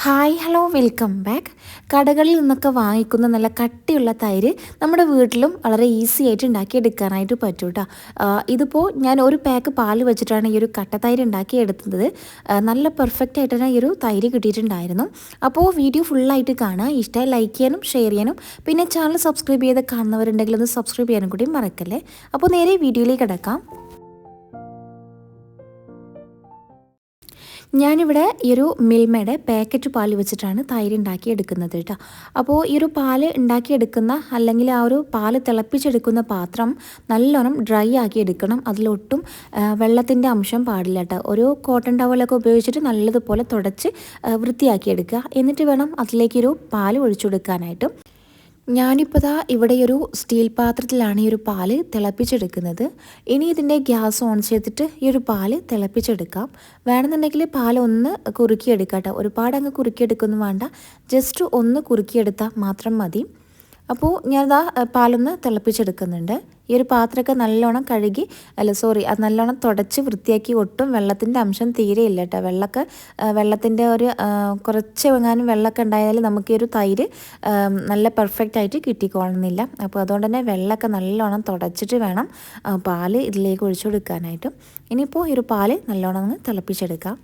Hi hello welcome back. കടകളിൽ നിന്നൊക്കെ വാങ്ങിക്കുന്ന നല്ല കട്ടിയുള്ള തൈര് നമ്മുടെ വീട്ടിലും വളരെ ഈസി ആയിട്ട് ഉണ്ടാക്കിയെടുക്കാനായിട്ട് പറ്റും കേട്ടോ ഇതിപ്പോൾ ഞാൻ ഒരു പാക്ക് പാൽ വെച്ചിട്ടാണ് ഈ ഒരു കട്ട തൈര് ഉണ്ടാക്കിയെടുത്തത്. നല്ല പെർഫെക്റ്റ് ആയിട്ട് തന്നെ ഈ ഒരു തൈര് കിട്ടിയിട്ടുണ്ടായിരുന്നു. അപ്പോൾ വീഡിയോ ഫുള്ളായിട്ട് കാണുക ഇഷ്ടമായി ലൈക്ക് ചെയ്യാനും ഷെയർ ചെയ്യാനും. പിന്നെ ചാനൽ സബ്സ്ക്രൈബ് ചെയ്ത് കാണുന്നവരുണ്ടെങ്കിൽ ഒന്ന് സബ്സ്ക്രൈബ് ചെയ്യാനും കൂടി മറക്കല്ലേ? അപ്പോൾ നേരെ വീഡിയോയിലേക്ക് കിടക്കാം. ഞാനിവിടെ ഈ ഒരു മിൽമയുടെ പാക്കറ്റ് പാൽ വെച്ചിട്ടാണ് തൈര് ഉണ്ടാക്കി എടുക്കുന്നത് കേട്ടോ. അപ്പോൾ ഈ ഒരു പാൽ ഉണ്ടാക്കിയെടുക്കുന്ന അല്ലെങ്കിൽ ആ ഒരു പാൽ തിളപ്പിച്ചെടുക്കുന്ന പാത്രം നല്ലോണം ഡ്രൈ ആക്കി എടുക്കണം അതിലൊട്ടും വെള്ളത്തിന്റെ അംശം പാടില്ല കേട്ടോ. ഒരു കോട്ടൺ ടവലൊക്കെ ഉപയോഗിച്ചിട്ട് നല്ലതുപോലെ തുടച്ച് വൃത്തിയാക്കിയെടുക്കുക. എന്നിട്ട് വേണം അതിലേക്കൊരു പാൽ ഒഴിച്ചു കൊടുക്കാനായിട്ട്. ഞാനിപ്പോൾ ദാ ഇവിടെ ഒരു സ്റ്റീൽ പാത്രത്തിലാണ് ഈ ഒരു പാൽ തിളപ്പിച്ചെടുക്കുന്നത്. ഇനി ഇതിന്റെ ഗ്യാസ് ഓൺ ചെയ്തിട്ട് ഈ ഒരു പാൽ തിളപ്പിച്ചെടുക്കാം. വേണമെന്നുണ്ടെങ്കിൽ പാൽ ഒന്ന് കുറുക്കിയെടുക്കാം കേട്ടോ. ഒരുപാട് അങ്ങ് കുറുക്കിയെടുക്കൊന്നും വേണ്ട. ജസ്റ്റ് ഒന്ന് കുറുക്കിയെടുത്താൽ മാത്രം മതി. അപ്പോൾ ഞാനിതാ പാലൊന്ന് തിളപ്പിച്ചെടുക്കുന്നുണ്ട്. ഈ ഒരു പാത്രമൊക്കെ നല്ലോണം കഴുകി അല്ല സോറി അത് നല്ലോണം തുടച്ച് വൃത്തിയാക്കി ഒട്ടും വെള്ളത്തിന്റെ അംശം തീരെ ഇല്ല കേട്ടോ. വെള്ളമൊക്കെ വെള്ളത്തിന്റെ ഒരു കുറച്ച് എങ്ങാനും വെള്ളമൊക്കെ ഉണ്ടായാൽ നമുക്ക് ഈ ഒരു തൈര് നല്ല പെർഫെക്റ്റ് ആയിട്ട് കിട്ടിക്കോളുന്നില്ല. അപ്പോൾ അതുകൊണ്ട് തന്നെ വെള്ളമൊക്കെ നല്ലോണം തുടച്ചിട്ട് വേണം പാൽ ഇതിലേക്ക് ഒഴിച്ചു കൊടുക്കാനായിട്ടും. ഇനിയിപ്പോൾ ഈ ഒരു പാൽ നല്ലോണം ഒന്ന് തിളപ്പിച്ചെടുക്കാം.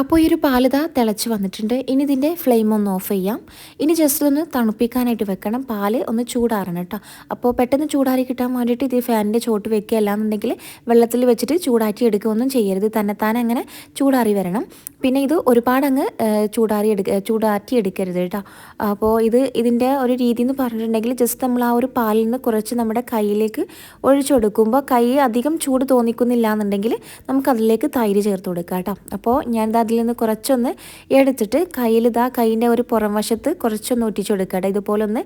അപ്പോൾ ഈ ഒരു പാലത തിളച്ച് വന്നിട്ടുണ്ട്. ഇനി ഇതിന്റെ ഫ്ലെയിം ഒന്ന് ഓഫ് ചെയ്യാം. ഇനി ജസ്റ്റ് ഒന്ന് തണുപ്പിക്കാനായിട്ട് വെക്കണം. പാൽ ഒന്ന് ചൂടാറണം കേട്ടോ. അപ്പോൾ പെട്ടെന്ന് ചൂടാറി കിട്ടാൻ വേണ്ടിയിട്ട് ഇത് ഫാനിന്റെ ചോട്ട് വെക്കുക അല്ലാന്നുണ്ടെങ്കിൽ വെള്ളത്തിൽ വെച്ചിട്ട് ചൂടാറ്റി എടുക്കുകയൊന്നും ചെയ്യരുത്. തന്നെത്താനെ അങ്ങനെ ചൂടാറി വരണം. പിന്നെ ഇത് ഒരുപാട് അങ്ങ് ചൂടാറി എടുക്ക ചൂടാറ്റി എടുക്കരുത് കേട്ടോ. അപ്പോൾ ഇത് ഇതിന്റെ ഒരു രീതി എന്ന് പറഞ്ഞിട്ടുണ്ടെങ്കിൽ ജസ്റ്റ് നമ്മൾ ആ ഒരു പാലിൽ നിന്ന് കുറച്ച് നമ്മുടെ കയ്യിലേക്ക് ഒഴിച്ചു കൊടുക്കുമ്പോൾ കൈ അധികം ചൂട് തോന്നിക്കുന്നില്ല എന്നുണ്ടെങ്കിൽ നമുക്ക് അതിലേക്ക് തൈര് ചേർത്ത് കൊടുക്കാം കേട്ടോ. അപ്പോൾ ഞാനിത് അതിൽ നിന്ന് കുറച്ചൊന്ന് എടുത്തിട്ട് കയ്യിൽ ഇതാ കൈയിന്റെ ഒരു പുറം വശത്ത് കുറച്ചൊന്ന് ഒറ്റിച്ചു കൊടുക്കുക കേട്ടോ. ഇതുപോലെ ഒന്ന്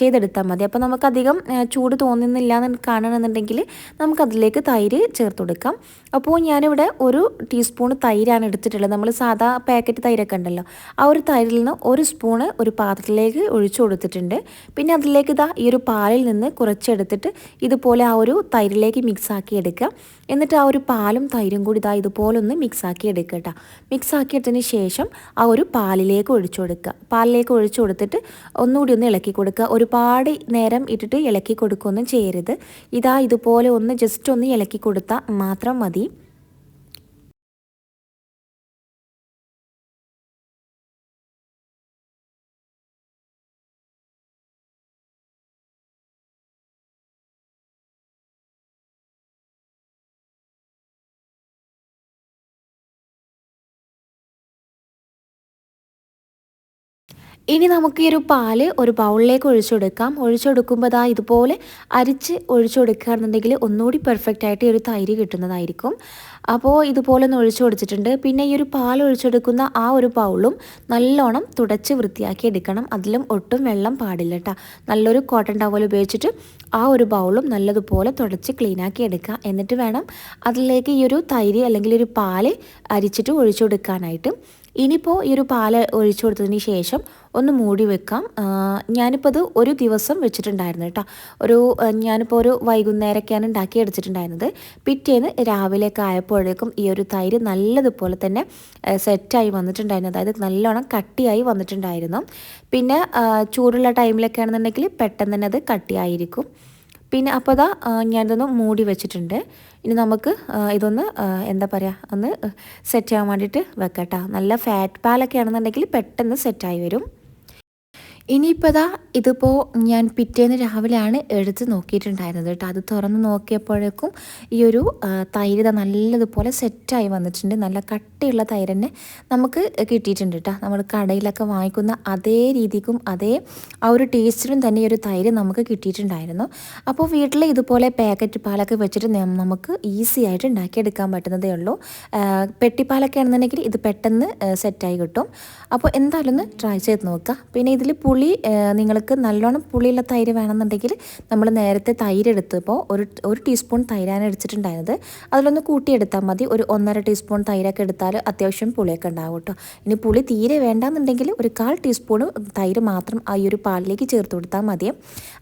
ചെയ്തെടുത്താൽ മതി. അപ്പോൾ നമുക്കധികം ചൂട് തോന്നുന്നില്ല എന്ന് കാണണമെന്നുണ്ടെങ്കിൽ നമുക്കതിലേക്ക് തൈര് ചേർത്ത് കൊടുക്കാം. അപ്പോൾ ഞാനിവിടെ ഒരു ടീസ്പൂൺ തൈരാണ് എടുത്തിട്ടുള്ളത്. നമ്മൾ സാധാ പാക്കറ്റ് തൈരൊക്കെ ഉണ്ടല്ലോ ആ ഒരു തൈരിൽ നിന്ന് ഒരു സ്പൂണ് ഒരു പാത്രത്തിലേക്ക് ഒഴിച്ചു കൊടുത്തിട്ടുണ്ട്. പിന്നെ അതിലേക്ക് ഇതാ ഈ ഒരു പാലിൽ നിന്ന് കുറച്ചെടുത്തിട്ട് ഇതുപോലെ ആ ഒരു തൈരിലേക്ക് മിക്സ് ആക്കി എടുക്കുക. എന്നിട്ട് ആ ഒരു പാലും തൈരും കൂടി ഇതാ ഇതുപോലെ ഒന്ന് മിക്സ് ആക്കി എടുക്കുക കേട്ടോ. മിക്സ് ആക്കിയതിന് ശേഷം ആ ഒരു പാലിലേക്ക് ഒഴിച്ചു കൊടുക്കുക. പാലിലേക്ക് ഒഴിച്ചു കൊടുത്തിട്ട് ഒന്നുകൂടി ഒന്ന് ഇളക്കി കൊടുക്കുക. ഒരുപാട് നേരം ഇട്ടിട്ട് ഇളക്കി കൊടുക്കുകയൊന്നും ചെയ്യരുത്. ഇതാ ഇതുപോലെ ഒന്ന് ജസ്റ്റ് ഒന്ന് ഇളക്കി കൊടുത്താൽ മാത്രം മതി. ഇനി നമുക്ക് ഈ ഒരു പാൽ ഒരു ബൗളിലേക്ക് ഒഴിച്ചെടുക്കാം. കൊടുക്കാം ഒഴിച്ചു കൊടുക്കുമ്പോൾ ദാ ഇതുപോലെ അരിച്ച് ഒഴിച്ചു കൊടുക്കുകയാണെന്നുണ്ടെങ്കിൽ ഒന്നുകൂടി പെർഫെക്റ്റ് ആയിട്ട് ഈ ഒരു തൈര് കിട്ടുന്നതായിരിക്കും. അപ്പോൾ ഇതുപോലെ ഒന്ന് ഒഴിച്ചു കൊടുത്തിട്ടുണ്ട് പിന്നെ ഈ ഒരു പാൽ ഒഴിച്ചെടുക്കുന്ന ആ ഒരു ബൗളും നല്ലോണം തുടച്ച് വൃത്തിയാക്കി എടുക്കണം. അതിലും ഒട്ടും വെള്ളം പാടില്ല കേട്ടോ. നല്ലൊരു കോട്ടൺ ടവൽ ഉപയോഗിച്ചിട്ട് ആ ഒരു ബൗളും നല്ലതുപോലെ തുടച്ച് ക്ലീനാക്കി എടുക്കുക. എന്നിട്ട് വേണം അതിലേക്ക് ഈ ഒരു തൈര് അല്ലെങ്കിൽ ഒരു പാൽ അരിച്ചിട്ട് ഒഴിച്ചു കൊടുക്കാനായിട്ട് ഇനിയിപ്പോൾ ഈ ഒരു പാൽ ഒഴിച്ചു കൊടുത്തതിന് ശേഷം ഒന്ന് മൂടി വെക്കാം. ഞാനിപ്പോൾ അത് ഒരു ദിവസം വെച്ചിട്ടുണ്ടായിരുന്നു കേട്ടോ. ഒരു ഞാനിപ്പോൾ ഒരു വൈകുന്നേരമൊക്കെയാണ് ഉണ്ടാക്കി എടുത്തിട്ടുണ്ടായിരുന്നത് പിറ്റേന്ന് രാവിലെയൊക്കെ ആയപ്പോഴേക്കും ഈ ഒരു തൈര് നല്ലതുപോലെ തന്നെ സെറ്റായി വന്നിട്ടുണ്ടായിരുന്നു. അതായത് നല്ലോണം കട്ടിയായി വന്നിട്ടുണ്ടായിരുന്നു. പിന്നെ ചൂടുള്ള ടൈമിലൊക്കെ ആണെന്നുണ്ടെങ്കിൽ പെട്ടെന്ന് തന്നെ അത് കട്ടിയായിരിക്കും. പിന്നെ അപ്പോൾ അതാ ഞാനിതൊന്ന് മൂടി വെച്ചിട്ടുണ്ട്. ഇനി നമുക്ക് ഇതൊന്ന് എന്താ പറയുക ഒന്ന് സെറ്റ് ചെയ്യാൻ വേണ്ടിയിട്ട് വെക്കട്ടോ. നല്ല ഫാറ്റ് പാലൊക്കെ ആണെന്നുണ്ടെങ്കിൽ പെട്ടെന്ന് സെറ്റായി വരും. ഇനിയിപ്പോൾ ഇതാ ഇതിപ്പോൾ ഞാൻ പിറ്റേന്ന് രാവിലെയാണ് എടുത്ത് നോക്കിയിട്ടുണ്ടായിരുന്നത് കേട്ടോ. അത് തുറന്ന് നോക്കിയപ്പോഴേക്കും ഈ ഒരു തൈര് നല്ലതുപോലെ സെറ്റായി വന്നിട്ടുണ്ട്. നല്ല കട്ടിയുള്ള തൈര് തന്നെ നമുക്ക് കിട്ടിയിട്ടുണ്ട് കേട്ടോ. നമ്മൾ കടയിലൊക്കെ വാങ്ങിക്കുന്ന അതേ രീതിക്കും അതേ ആ ഒരു ടേസ്റ്റിലും തന്നെ ഈ ഒരു തൈര് നമുക്ക് കിട്ടിയിട്ടുണ്ടായിരുന്നു. അപ്പോൾ വീട്ടിൽ ഇതുപോലെ പാക്കറ്റ് പാലൊക്കെ വെച്ചിട്ട് നമുക്ക് ഈസി ആയിട്ട് ഉണ്ടാക്കിയെടുക്കാൻ പറ്റുന്നതേ ഉള്ളൂ. പെട്ടിപ്പാലൊക്കെ ആണെന്നുണ്ടെങ്കിൽ ഇത് പെട്ടെന്ന് സെറ്റായി കിട്ടും. അപ്പോൾ എന്തായാലും ഒന്ന് ട്രൈ ചെയ്ത് നോക്കുക. പിന്നെ ഇതിൽ പുളി പുളി നിങ്ങൾക്ക് നല്ലോണം പുളിയുള്ള തൈര് വേണമെന്നുണ്ടെങ്കിൽ നമ്മൾ നേരത്തെ തൈര് എടുത്തപ്പോൾ ഒരു ഒരു ടീസ്പൂൺ തൈരാണ് എടുത്തിട്ടുണ്ടായിരുന്നത്. അതിലൊന്ന് കൂട്ടിയെടുത്താൽ മതി. ഒരു ഒന്നര ടീസ്പൂൺ തൈരൊക്കെ എടുത്താൽ അത്യാവശ്യം പുളിയൊക്കെ ഉണ്ടാവും കേട്ടോ. ഇനി പുളി തീരെ വേണ്ടാന്നുണ്ടെങ്കിൽ ഒരു കാൽ ടീസ്പൂൺ തൈര് മാത്രം ആ ഈ ഒരു പാലിലേക്ക് ചേർത്ത് കൊടുത്താൽ മതി.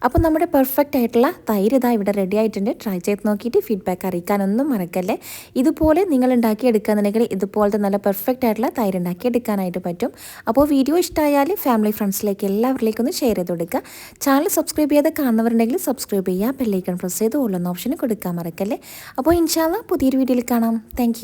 അപ്പോൾ നമ്മുടെ പെർഫെക്റ്റ് ആയിട്ടുള്ള തൈര് ഇതാ ഇവിടെ റെഡി ആയിട്ടുണ്ട്. ട്രൈ ചെയ്ത് നോക്കിയിട്ട് ഫീഡ്ബാക്ക് അറിയിക്കാനൊന്നും മറക്കല്ലേ. ഇതുപോലെ നിങ്ങൾ ഉണ്ടാക്കി എടുക്കുകയാണെന്നുണ്ടെങ്കിൽ ഇതുപോലത്തെ നല്ല പെർഫെക്റ്റ് ആയിട്ടുള്ള തൈര് ഉണ്ടാക്കി എടുക്കാനായിട്ട് പറ്റും. അപ്പോൾ വീഡിയോ ഇഷ്ടമായാൽ ഫാമിലി ഫ്രണ്ട്സിലേക്ക് എല്ലാവരിലേക്കും ഒന്ന് ഷെയർ ചെയ്ത് കൊടുക്കുക. ചാനൽ സബ്സ്ക്രൈബ് ചെയ്ത് കാണുന്നവരുണ്ടെങ്കിൽ സബ്സ്ക്രൈബ് ചെയ്യുക. ബെല്ലൈക്കൺ പ്രസ് ചെയ്ത് ഓൾ എന്ന ഓപ്ഷൻ കൊടുക്കാൻ മറക്കല്ലേ? അപ്പോൾ ഇൻഷാല്ല പുതിയൊരു വീഡിയോയിൽ കാണാം. താങ്ക്